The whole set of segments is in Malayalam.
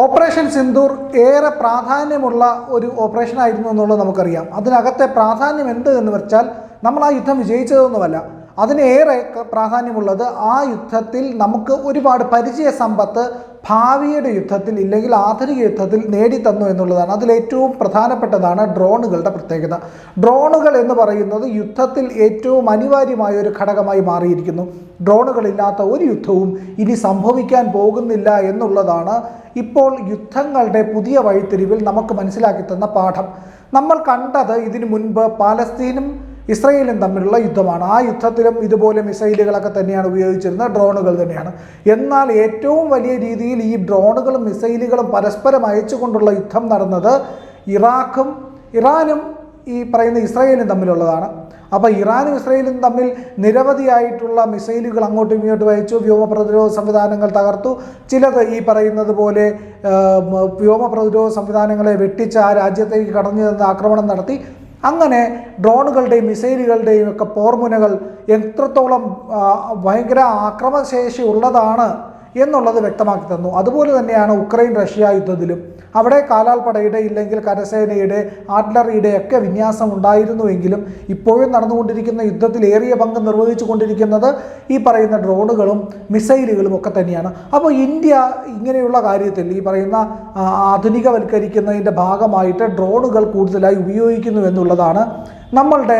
ഓപ്പറേഷൻ സിന്ദൂർ ഏറെ പ്രാധാന്യമുള്ള ഒരു ഓപ്പറേഷൻ ആയിരുന്നു എന്നുള്ളത് നമുക്കറിയാം. അതിനകത്തെ പ്രാധാന്യം എന്ത് എന്ന് വെച്ചാൽ നമ്മൾ ആ യുദ്ധം വിജയിച്ചതൊന്നുമല്ല. അതിനേറെ പ്രാധാന്യമുള്ളത് ആ യുദ്ധത്തിൽ നമുക്ക് ഒരുപാട് പരിചയ സമ്പത്ത് ഭാവിയുടെ യുദ്ധത്തിൽ ഇല്ലെങ്കിൽ ആധുനിക യുദ്ധത്തിൽ നേടിത്തന്നു എന്നുള്ളതാണ്. അതിലേറ്റവും പ്രധാനപ്പെട്ടതാണ് ഡ്രോണുകളുടെ പ്രത്യേകത. ഡ്രോണുകൾ എന്ന് പറയുന്നത് യുദ്ധത്തിൽ ഏറ്റവും അനിവാര്യമായ ഒരു ഘടകമായി മാറിയിരിക്കുന്നു. ഡ്രോണുകളില്ലാത്ത ഒരു യുദ്ധവും ഇനി സംഭവിക്കാൻ പോകുന്നില്ല എന്നുള്ളതാണ് ഇപ്പോൾ യുദ്ധങ്ങളുടെ പുതിയ വഴിത്തിരിവിൽ നമുക്ക് മനസ്സിലാക്കി തന്ന പാഠം. നമ്മൾ കണ്ടത് ഇതിനു മുൻപ് പാലസ്തീനും ഇസ്രയേലും തമ്മിലുള്ള യുദ്ധമാണ്. ആ യുദ്ധത്തിലും ഇതുപോലെ മിസൈലുകളൊക്കെ തന്നെയാണ് ഉപയോഗിച്ചിരുന്നത്. ഡ്രോണുകൾ തന്നെയാണ്. എന്നാൽ ഏറ്റവും വലിയ രീതിയിൽ ഈ ഡ്രോണുകളും മിസൈലുകളും പരസ്പരം അയച്ചുകൊണ്ടുള്ള യുദ്ധം നടന്നത് ഇറാഖും ഇറാനും ഈ പറയുന്ന ഇസ്രയേലും തമ്മിലുള്ളതാണ്. അപ്പോൾ ഇറാനും ഇസ്രയേലും തമ്മിൽ നിരവധിയായിട്ടുള്ള മിസൈലുകൾ അങ്ങോട്ടും ഇങ്ങോട്ടും അയച്ചു. വ്യോമ പ്രതിരോധ സംവിധാനങ്ങൾ തകർത്തു. ചിലത് ഈ പറയുന്നത് പോലെ വ്യോമ പ്രതിരോധ സംവിധാനങ്ങളെ വെട്ടിച്ച് ആ രാജ്യത്തേക്ക് കടന്നു ചെന്ന് ആക്രമണം നടത്തി. അങ്ങനെ ഡ്രോണുകളുടെയും മിസൈലുകളുടെയും ഒക്കെ പോർമുനകൾ എത്രത്തോളം ഭയങ്കര ആക്രമശേഷി ഉള്ളതാണ് എന്നുള്ളത് വ്യക്തമാക്കി തന്നു. അതുപോലെ തന്നെയാണ് ഉക്രൈൻ റഷ്യ യുദ്ധത്തിലും. അവിടെ കാലാൽപ്പടയുടെ ഇല്ലെങ്കിൽ കരസേനയുടെ ആർട്ടിലറിയുടെ ഒക്കെ വിന്യാസം ഉണ്ടായിരുന്നുവെങ്കിലും ഇപ്പോഴും നടന്നുകൊണ്ടിരിക്കുന്ന യുദ്ധത്തിൽ ഏറിയ പങ്ക് നിർവഹിച്ചു കൊണ്ടിരിക്കുന്നത് ഈ പറയുന്ന ഡ്രോണുകളും മിസൈലുകളും ഒക്കെ തന്നെയാണ്. അപ്പോൾ ഇന്ത്യ ഇങ്ങനെയുള്ള കാര്യത്തിൽ ഈ പറയുന്ന ആധുനികവൽക്കരിക്കുന്നതിന്റെ ഭാഗമായിട്ട് ഡ്രോണുകൾ കൂടുതലായി ഉപയോഗിക്കുന്നു എന്നുള്ളതാണ് നമ്മളുടെ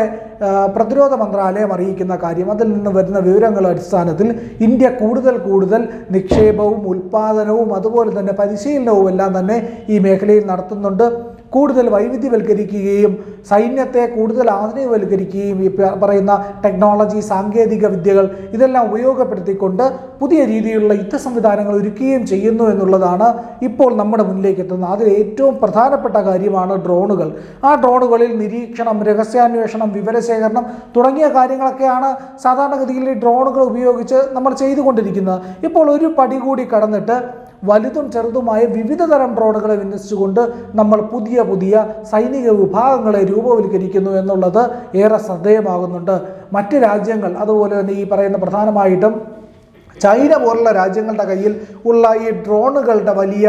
പ്രതിരോധ മന്ത്രാലയം അറിയിക്കുന്ന കാര്യം അതിൽ നിന്ന് വരുന്ന വിവരങ്ങൾ അടിസ്ഥാനത്തിൽ ഇന്ത്യ കൂടുതൽ കൂടുതൽ നിക്ഷേപവും ഉൽപ്പാദനവും അതുപോലെ തന്നെ പരിശീലനവും എല്ലാം തന്നെ ഈ മേഖലയിൽ നടത്തുന്നുണ്ട്. കൂടുതൽ വൈവിധ്യവൽക്കരിക്കുകയും സൈന്യത്തെ കൂടുതൽ ആധുനികവൽക്കരിക്കുകയും ഈ പറയുന്ന ടെക്നോളജി സാങ്കേതിക വിദ്യകൾ ഇതെല്ലാം ഉപയോഗപ്പെടുത്തിക്കൊണ്ട് പുതിയ രീതിയിലുള്ള യുദ്ധ സംവിധാനങ്ങൾ ഒരുക്കുകയും ചെയ്യുന്നു എന്നുള്ളതാണ് ഇപ്പോൾ നമ്മുടെ മുന്നിലേക്ക് എത്തുന്നത്. അതിൽ ഏറ്റവും പ്രധാനപ്പെട്ട കാര്യമാണ് ഡ്രോണുകൾ. ആ ഡ്രോണുകളിൽ നിരീക്ഷണം രഹസ്യാന്വേഷണം വിവരശേഖരണം തുടങ്ങിയ കാര്യങ്ങളൊക്കെയാണ് സാധാരണഗതിയിൽ ഈ ഡ്രോണുകൾ ഉപയോഗിച്ച് നമ്മൾ ചെയ്തുകൊണ്ടിരിക്കുന്നത്. ഇപ്പോൾ ഒരു പടി കൂടി കടന്നിട്ട് വലുതും ചെറുതുമായ വിവിധ തരം ഡ്രോണുകളെ വിന്യസിച്ചുകൊണ്ട് നമ്മൾ പുതിയ പുതിയ സൈനിക വിഭാഗങ്ങളെ രൂപവൽക്കരിക്കുന്നു എന്നുള്ളത് ഏറെ ശ്രദ്ധേയമാകുന്നുണ്ട്. മറ്റ് രാജ്യങ്ങൾ അതുപോലെ തന്നെ ഈ പറയുന്ന പ്രധാനമായിട്ടും ചൈന പോലുള്ള രാജ്യങ്ങളുടെ കയ്യിൽ ഉള്ള ഈ ഡ്രോണുകളുടെ വലിയ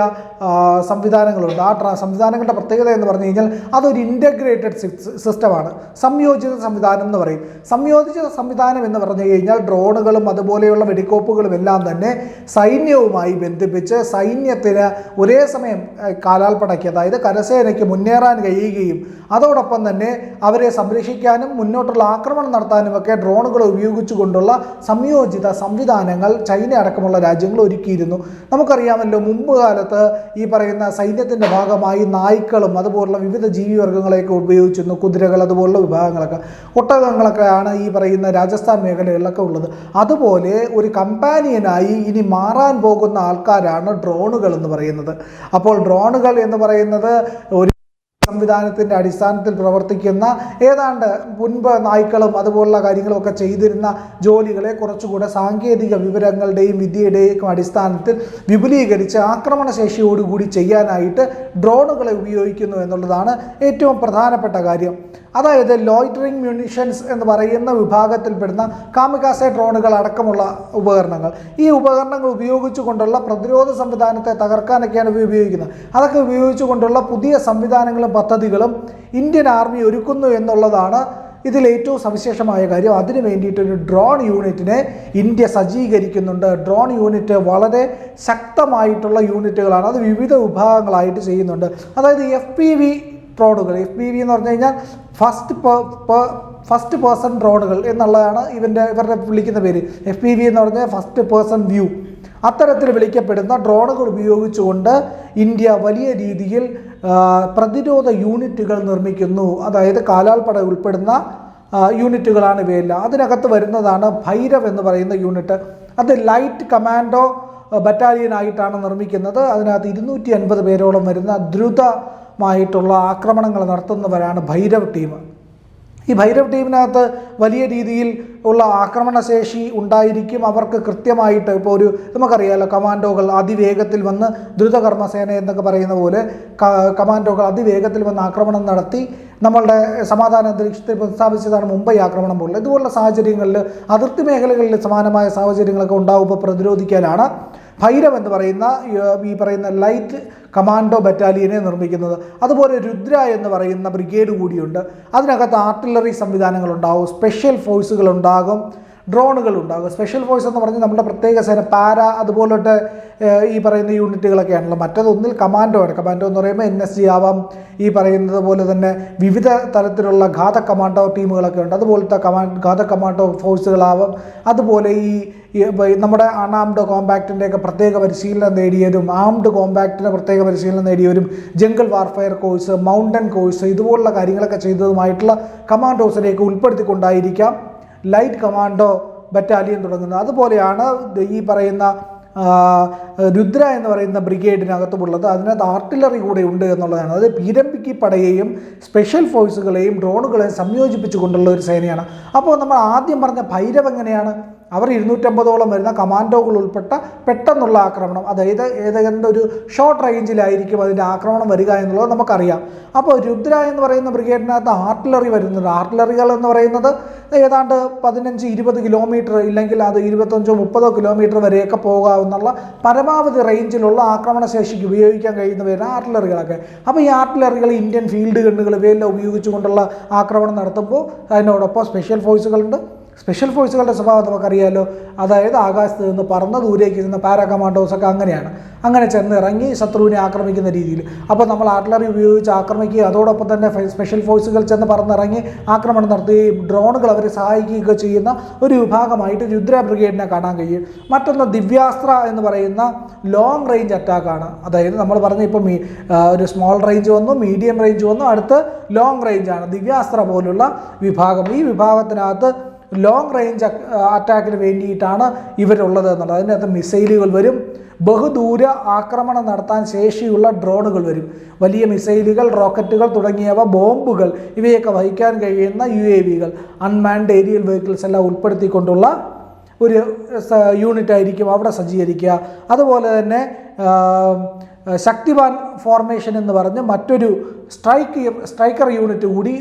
സംവിധാനങ്ങളുണ്ട്. ആ ട്രാ സംവിധാനങ്ങളുടെ പ്രത്യേകത എന്ന് പറഞ്ഞു കഴിഞ്ഞാൽ അതൊരു ഇന്റഗ്രേറ്റഡ് സിസ്റ്റമാണ് സംയോജിത സംവിധാനം എന്ന് പറയും. സംയോജിത സംവിധാനം എന്ന് പറഞ്ഞു കഴിഞ്ഞാൽ ഡ്രോണുകളും അതുപോലെയുള്ള വെടിക്കോപ്പുകളും എല്ലാം തന്നെ സൈന്യവുമായി ബന്ധിപ്പിച്ച് സൈന്യത്തിന് ഒരേ സമയം കാലാൽപ്പടയ്ക്ക് അതായത് കരസേനയ്ക്ക് മുന്നേറാൻ കഴിയുകയും അതോടൊപ്പം തന്നെ അവരെ സംരക്ഷിക്കാനും മുന്നോട്ടുള്ള ആക്രമണം നടത്താനുമൊക്കെ ഡ്രോണുകൾ ഉപയോഗിച്ചുകൊണ്ടുള്ള സംയോജിത സംവിധാനങ്ങൾ ചൈന അടക്കമുള്ള രാജ്യങ്ങൾ ഒരുക്കിയിരുന്നു. നമുക്കറിയാമല്ലോ മുമ്പ് കാലത്ത് ഈ പറയുന്ന സൈന്യത്തിന്റെ ഭാഗമായി നായ്ക്കളും അതുപോലുള്ള വിവിധ ജീവിവർഗങ്ങളെയൊക്കെ ഉപയോഗിച്ചിരുന്നു. കുതിരകൾ അതുപോലുള്ള വിഭാഗങ്ങളൊക്കെ. ഒട്ടകങ്ങളൊക്കെയാണ് ഈ പറയുന്ന രാജസ്ഥാൻ മേഖലകളിലൊക്കെ ഉള്ളത്. അതുപോലെ ഒരു കമ്പാനിയനായി ഇനി മാറാൻ പോകുന്ന ആൾക്കാരാണ് ഡ്രോണുകൾ എന്ന് പറയുന്നത്. അപ്പോൾ ഡ്രോണുകൾ എന്ന് പറയുന്നത് ഒരു സംവിധാനത്തിന്റെ അടിസ്ഥാനത്തിൽ പ്രവർത്തിക്കുന്ന ഏതാണ്ട് മുൻപ് നായ്ക്കളും അതുപോലുള്ള കാര്യങ്ങളൊക്കെ ചെയ്തിരുന്ന ജോലികളെ കുറച്ചുകൂടെ സാങ്കേതിക വിവരങ്ങളുടെയും വിദ്യയുടെയും അടിസ്ഥാനത്തിൽ വിപുലീകരിച്ച് ആക്രമണശേഷിയോടുകൂടി ചെയ്യാനായിട്ട് ഡ്രോണുകളെ ഉപയോഗിക്കുന്നു എന്നുള്ളതാണ് ഏറ്റവും പ്രധാനപ്പെട്ട കാര്യം. അതായത് ലോയിറ്ററിംഗ് മ്യൂണിഷൻസ് എന്ന് പറയുന്ന വിഭാഗത്തിൽപ്പെടുന്ന കാമികാസെ ഡ്രോണുകൾ അടക്കമുള്ള ഉപകരണങ്ങൾ. ഈ ഉപകരണങ്ങൾ ഉപയോഗിച്ചുകൊണ്ടുള്ള പ്രതിരോധ സംവിധാനത്തെ തകർക്കാനൊക്കെയാണ് ഉപയോഗിക്കുന്നത്. അതൊക്കെ ഉപയോഗിച്ചുകൊണ്ടുള്ള പുതിയ സംവിധാനങ്ങളും പദ്ധതികളും ഇന്ത്യൻ ആർമി ഒരുക്കുന്നു എന്നുള്ളതാണ് ഇതിൽ ഏറ്റവും സവിശേഷമായ കാര്യം. അതിനു വേണ്ടിയിട്ടൊരു ഡ്രോൺ യൂണിറ്റിനെ ഇന്ത്യ സജ്ജീകരിക്കുന്നുണ്ട്. ഡ്രോൺ യൂണിറ്റ് വളരെ ശക്തമായിട്ടുള്ള യൂണിറ്റുകളാണ്. അത് വിവിധ വിഭാഗങ്ങളായിട്ട് ചെയ്യുന്നുണ്ട്. അതായത് എഫ് പി വി ഡ്രോണുകൾ. എഫ് പി വി എന്ന് പറഞ്ഞു കഴിഞ്ഞാൽ ഫസ്റ്റ് ഫസ്റ്റ് പേഴ്സൺ ഡ്രോണുകൾ എന്നുള്ളതാണ് ഇവന്റെ ഇവരുടെ വിളിക്കുന്ന പേര്. എഫ് പി വി എന്ന് പറഞ്ഞാൽ ഫസ്റ്റ് പേഴ്സൺ വ്യൂ അത്തരത്തിൽ വിളിക്കപ്പെടുന്ന ഡ്രോണുകൾ ഉപയോഗിച്ചുകൊണ്ട് ഇന്ത്യ വലിയ രീതിയിൽ പ്രതിരോധ യൂണിറ്റുകൾ നിർമ്മിക്കുന്നു. അതായത് കാലാൾപ്പട ഉൾപ്പെടുന്ന യൂണിറ്റുകളാണ് ഇവയെല്ലാം. അതിനകത്ത് വരുന്നതാണ് ഭൈരവ് എന്ന് പറയുന്ന യൂണിറ്റ്. അത് ലൈറ്റ് കമാൻഡോ ബറ്റാലിയൻ ആയിട്ടാണ് നിർമ്മിക്കുന്നത്. അതിനകത്ത് ഇരുന്നൂറ്റി അൻപത് പേരോളം വരുന്ന ദ്രുതമായിട്ടുള്ള ആക്രമണങ്ങൾ നടത്തുന്നവരാണ് ഭൈരവ് ടീം. ഈ ഭൈരവ് ടീമിനകത്ത് വലിയ രീതിയിൽ ഉള്ള ആക്രമണശേഷി ഉണ്ടായിരിക്കും. അവർക്ക് കൃത്യമായിട്ട് ഇപ്പോൾ ഒരു നമുക്കറിയാലോ കമാൻഡോകൾ അതിവേഗത്തിൽ വന്ന് ദ്രുതകർമ്മസേന എന്നൊക്കെ പറയുന്ന പോലെ കമാൻഡോകൾ അതിവേഗത്തിൽ വന്ന് ആക്രമണം നടത്തി. നമ്മളുടെ സമാധാന അന്തരീക്ഷത്തിൽ പ്രസ്താവിച്ചതാണ് മുംബൈ ആക്രമണം പോലുള്ള ഇതുപോലുള്ള സാഹചര്യങ്ങളിൽ അതിർത്തി മേഖലകളിൽ സമാനമായ സാഹചര്യങ്ങളൊക്കെ ഉണ്ടാവുമ്പോൾ പ്രതിരോധിക്കാനാണ്. ഭൈരവ് എന്ന് പറയുന്ന ഈ പറയുന്ന ലൈറ്റ് കമാൻഡോ ബറ്റാലിയനെ നിർമ്മിക്കുന്നത്. അതുപോലെ രുദ്ര എന്ന് പറയുന്ന ബ്രിഗേഡ് കൂടിയുണ്ട്. അതിനകത്ത് ആർട്ടിലറി സംവിധാനങ്ങളുണ്ടാവും. സ്പെഷ്യൽ ഫോഴ്സുകൾ ഉണ്ടാകും ഡ്രോണുകൾ ഉണ്ടാകും സ്പെഷ്യൽ ഫോഴ്സ് എന്ന് പറഞ്ഞാൽ നമ്മുടെ പ്രത്യേക സേന പാര അതുപോലത്തെ ഈ പറയുന്ന യൂണിറ്റുകളൊക്കെയാണല്ലോ. മറ്റതൊന്നിൽ കമാൻഡോ ആണ്. കമാൻഡോ എന്ന് പറയുമ്പോൾ എൻ എസ് ജി ആവാം. ഈ പറയുന്നത് പോലെ തന്നെ വിവിധ തരത്തിലുള്ള ഘാത കമാൻഡോ ടീമുകളൊക്കെ ഉണ്ട്. അതുപോലത്തെ കമാൻഡ് ഘാത കമാൻഡോ ഫോഴ്സുകളാവാം അതുപോലെ ഈ നമ്മുടെ അൺആംഡ് കോമ്പാക്റ്റിന്റെയൊക്കെ പ്രത്യേക പരിശീലനം നേടിയതും ആംഡ് കോമ്പാക്റ്റിന്റെ പ്രത്യേക പരിശീലനം നേടിയവരും jungle warfare course mountain course ഇതുപോലുള്ള കാര്യങ്ങളൊക്കെ ചെയ്തതുമായിട്ടുള്ള കമാൻഡോസിനെയൊക്കെ ഉൾപ്പെടുത്തിക്കൊണ്ടായിരിക്കാം. ലൈറ്റ് കമാൻഡോ ബറ്റാലിയൻ തുടങ്ങുന്നത് അതുപോലെയാണ് ഈ പറയുന്ന രുദ്ര എന്ന് പറയുന്ന ബ്രിഗേഡിനകത്തുമുള്ളത്. അതിനകത്ത് ആർട്ടിലറി കൂടെ ഉണ്ട് എന്നുള്ളതാണ്. അത് പീരമ്പിക്ക് പടയെയും സ്പെഷ്യൽ ഫോഴ്സുകളെയും ഡ്രോണുകളെയും സംയോജിപ്പിച്ചുകൊണ്ടുള്ള ഒരു സേനയാണ്. അപ്പോൾ നമ്മൾ ആദ്യം പറഞ്ഞ ഭൈരവ് എങ്ങനെയാണ്? അവർ ഇരുന്നൂറ്റമ്പതോളം വരുന്ന കമാൻഡോകൾ ഉൾപ്പെട്ട പെട്ടെന്നുള്ള ആക്രമണം. അതായത് ഏതെങ്കിലും ഒരു ഷോർട്ട് റേഞ്ചിലായിരിക്കും അതിന്റെ ആക്രമണം വരിക എന്നുള്ളത് നമുക്കറിയാം. അപ്പോൾ രുദ്ര എന്ന് പറയുന്ന ബ്രിഗേഡിനകത്ത് ആർട്ടിലറി വരുന്നുണ്ട്. ആർട്ടിലറികൾ എന്ന് പറയുന്നത് ഏതാണ്ട് പതിനഞ്ച് ഇരുപത് കിലോമീറ്റർ ഇല്ലെങ്കിൽ അത് ഇരുപത്തഞ്ചോ മുപ്പതോ കിലോമീറ്റർ വരെയൊക്കെ പോകാവുന്നുള്ള പരമാവധി റേഞ്ചിലുള്ള ആക്രമണശേഷിക്ക് ഉപയോഗിക്കാൻ കഴിയുന്നവരാണ് ആർട്ടിലറികളൊക്കെ. അപ്പോൾ ഈ ആർട്ടിലറികൾ ഇന്ത്യൻ ഫീൽഡ് ഗണ്ണുകൾ ഇവയെല്ലാം ഉപയോഗിച്ചുകൊണ്ടുള്ള ആക്രമണം നടത്തുമ്പോൾ അതിനോടൊപ്പം സ്പെഷ്യൽ ഫോഴ്സുകളുണ്ട് സ്പെഷ്യൽ ഫോഴ്സുകളുടെ സ്വഭാവം നമുക്കറിയാലോ. അതായത് ആകാശത്ത് നിന്ന് പറന്ന് ദൂരേക്ക് ഇരുന്ന പാരാ കമാൻഡോസൊക്കെ അങ്ങനെയാണ്. അങ്ങനെ ചെന്ന് ഇറങ്ങി ശത്രുവിനെ ആക്രമിക്കുന്ന രീതിയിൽ. അപ്പോൾ നമ്മൾ ആർട്ടിലറി ഉപയോഗിച്ച് ആക്രമിക്കുകയും അതോടൊപ്പം തന്നെ സ്പെഷ്യൽ ഫോഴ്സുകൾ ചെന്ന് പറന്നിറങ്ങി ആക്രമണം നടത്തുകയും ഡ്രോണുകൾ അവരെ സഹായിക്കുകയൊക്കെ ചെയ്യുന്ന ഒരു വിഭാഗമായിട്ട് രുദ്ര ബ്രിഗേഡിനെ കാണാൻ കഴിയും. മറ്റൊന്ന് ദിവ്യാസ്ത്ര എന്ന് പറയുന്ന ലോങ് റേഞ്ച് അറ്റാക്കാണ് അതായത് നമ്മൾ പറഞ്ഞ ഇപ്പം ഒരു സ്മോൾ റേഞ്ച് വന്നു മീഡിയം റേഞ്ച് വന്നു അടുത്ത് ലോങ് റേഞ്ചാണ് ദിവ്യാസ്ത്ര പോലുള്ള വിഭാഗം. ഈ വിഭാഗത്തിനകത്ത് ലോങ് റേഞ്ച് അറ്റാക്കിന് വേണ്ടിയിട്ടാണ് ഇവരുള്ളത് എന്നുള്ളത്. അതിനകത്ത് മിസൈലുകൾ വരും. ബഹുദൂര ആക്രമണം നടത്താൻ ശേഷിയുള്ള ഡ്രോണുകൾ വരും. വലിയ മിസൈലുകൾ റോക്കറ്റുകൾ തുടങ്ങിയവ ബോംബുകൾ ഇവയൊക്കെ വഹിക്കാൻ കഴിയുന്ന യു എ വികൾ അൺമാൻഡ് ഏരിയൽ വെഹിക്കിൾസ് എല്ലാം ഉൾപ്പെടുത്തിക്കൊണ്ടുള്ള ഒരു യൂണിറ്റ് ആയിരിക്കും അവിടെ സജ്ജീകരിക്കുക. അതുപോലെ തന്നെ ശക്തിവാൻ ഫോർമേഷൻ എന്ന് പറഞ്ഞ് മറ്റൊരു സ്ട്രൈക്ക് സ്ട്രൈക്കർ യൂണിറ്റ് കൂടി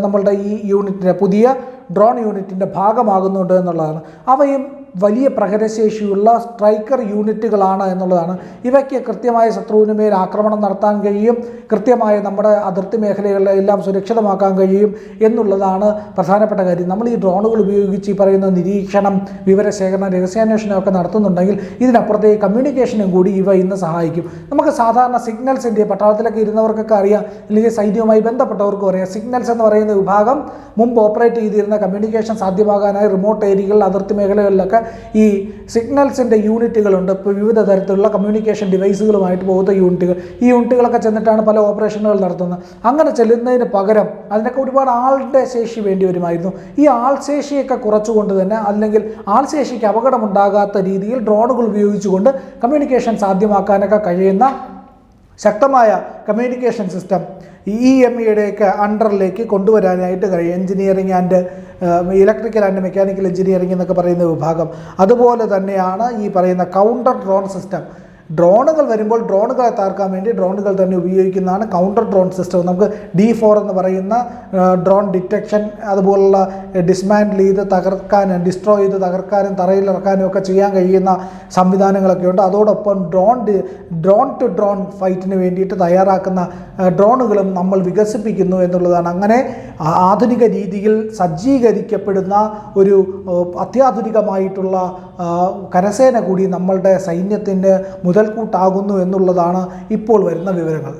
നമ്മളുടെ ഈ യൂണിറ്റിന്റെ പുതിയ ഡ്രോൺ യൂണിറ്റിന്റെ ഭാഗമാകുന്നുണ്ട് എന്നുള്ളതാണ്. അവയും വലിയ പ്രഹരശേഷിയുള്ള സ്ട്രൈക്കർ യൂണിറ്റുകളാണ് എന്നുള്ളതാണ്. ഇവയ്ക്ക് കൃത്യമായ ശത്രുവിന് മേൽ ആക്രമണം നടത്താൻ കഴിയും കൃത്യമായ നമ്മുടെ അതിർത്തി മേഖലകളെല്ലാം സുരക്ഷിതമാക്കാൻ കഴിയും എന്നുള്ളതാണ് പ്രധാനപ്പെട്ട കാര്യം. നമ്മൾ ഈ ഡ്രോണുകൾ ഉപയോഗിച്ച് ഈ പറയുന്ന നിരീക്ഷണം വിവരശേഖരണം രഹസ്യാന്വേഷണം ഒക്കെ നടത്തുന്നുണ്ടെങ്കിൽ ഇതിനപ്പുറത്തെ കമ്മ്യൂണിക്കേഷനും കൂടി ഇവ ഇന്ന് സഹായിക്കും. നമുക്ക് സാധാരണ സിഗ്നൽസിന്റെ പട്ടാളത്തിലൊക്കെ ഇരുന്നവർക്കൊക്കെ അറിയാം അല്ലെങ്കിൽ സൈന്യവുമായി ബന്ധപ്പെട്ടവർക്കും അറിയാം സിഗ്നൽസ് എന്ന് പറയുന്ന വിഭാഗം മുമ്പ് ഓപ്പറേറ്റ് ചെയ്തിരുന്ന കമ്മ്യൂണിക്കേഷൻ സാധ്യമാകാനായി റിമോട്ട് ഏരിയകളിൽ അതിർത്തി മേഖലകളിലൊക്കെ ഈ സിഗ്നൽസിന്റെ യൂണിറ്റുകളുണ്ട്. ഇപ്പോൾ വിവിധ തരത്തിലുള്ള കമ്മ്യൂണിക്കേഷൻ ഡിവൈസുകളുമായിട്ട് പോകുന്ന യൂണിറ്റുകൾ. ഈ യൂണിറ്റുകളൊക്കെ ചെന്നിട്ടാണ് പല ഓപ്പറേഷനുകൾ നടത്തുന്നത്. അങ്ങനെ ചെല്ലുന്നതിന് പകരം അതിനൊക്കെ ഒരുപാട് ആളുടെ ശേഷി വേണ്ടി വരുമായിരുന്നു. ഈ ആൾശേഷിയൊക്കെ കുറച്ചുകൊണ്ട് തന്നെ അല്ലെങ്കിൽ ആൾശേഷിക്ക് അപകടമുണ്ടാകാത്ത രീതിയിൽ ഡ്രോണുകൾ ഉപയോഗിച്ചുകൊണ്ട് കമ്മ്യൂണിക്കേഷൻ സാധ്യമാക്കാനൊക്കെ കഴിയുന്ന ശക്തമായ കമ്മ്യൂണിക്കേഷൻ സിസ്റ്റം ഇ എം ഇയുടെയൊക്കെ അണ്ടറിലേക്ക് കൊണ്ടുവരാനായിട്ട് കഴിയും. Engineering and electrical and mechanical engineering എന്നൊക്കെ പറയുന്ന വിഭാഗം. അതുപോലെ തന്നെയാണ് ഈ പറയുന്ന കൗണ്ടർ ഡ്രോൺ സിസ്റ്റം ഡ്രോണുകൾ വരുമ്പോൾ ഡ്രോണുകളെ തകർക്കാൻ വേണ്ടി ഡ്രോണുകൾ തന്നെ ഉപയോഗിക്കുന്നതാണ് കൗണ്ടർ ഡ്രോൺ സിസ്റ്റം നമുക്ക് ഡി ഫോർ എന്ന് പറയുന്ന ഡ്രോൺ ഡിറ്റക്ഷൻ അതുപോലുള്ള ഡിസ്മാൻഡിൽ ചെയ്ത് തകർക്കാൻ ഡിസ്ട്രോയ് ചെയ്ത് തകർക്കാനും തറയിലിറക്കാനും ഒക്കെ ചെയ്യാൻ കഴിയുന്ന സംവിധാനങ്ങളൊക്കെ ഉണ്ട്. അതോടൊപ്പം ഡ്രോൺ ഡ്രോൺ ടു ഡ്രോൺ ഫൈറ്റിന് വേണ്ടിയിട്ട് തയ്യാറാക്കുന്ന ഡ്രോണുകളും നമ്മൾ വികസിപ്പിക്കുന്നു എന്നുള്ളതാണ്. അങ്ങനെ ആധുനിക രീതിയിൽ സജ്ജീകരിക്കപ്പെടുന്ന ഒരു അത്യാധുനികമായിട്ടുള്ള കരസേന കൂടി നമ്മളുടെ സൈന്യത്തിന്റെ മുതൽക്കൂട്ടാകുന്നു എന്നുള്ളതാണ് ഇപ്പോൾ വരുന്ന വിവരങ്ങൾ.